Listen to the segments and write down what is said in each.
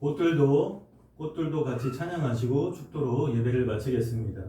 꽃들도 꽃들도 같이 찬양하시고 축도로 예배를 마치겠습니다.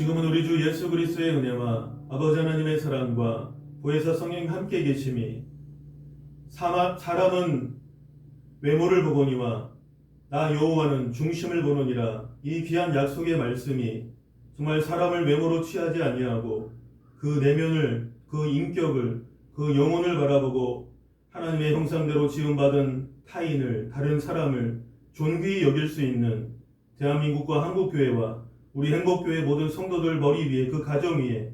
지금은 우리 주 예수 그리스도의 은혜와 아버지 하나님의 사랑과 보혜사 성령 함께 계심이 사람은 외모를 보거니와 나 여호와는 중심을 보느니라. 이 귀한 약속의 말씀이 정말 사람을 외모로 취하지 아니하고 그 내면을 그 인격을 그 영혼을 바라보고 하나님의 형상대로 지음받은 타인을 다른 사람을 존귀히 여길 수 있는 대한민국과 한국교회와 우리 행복교회 모든 성도들 머리 위에 그 가정 위에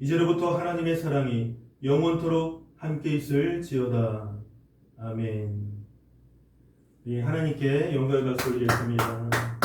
이제로부터 하나님의 사랑이 영원토록 함께 있을지어다. 아멘. 이 하나님께 영광과 소리를 드립니다.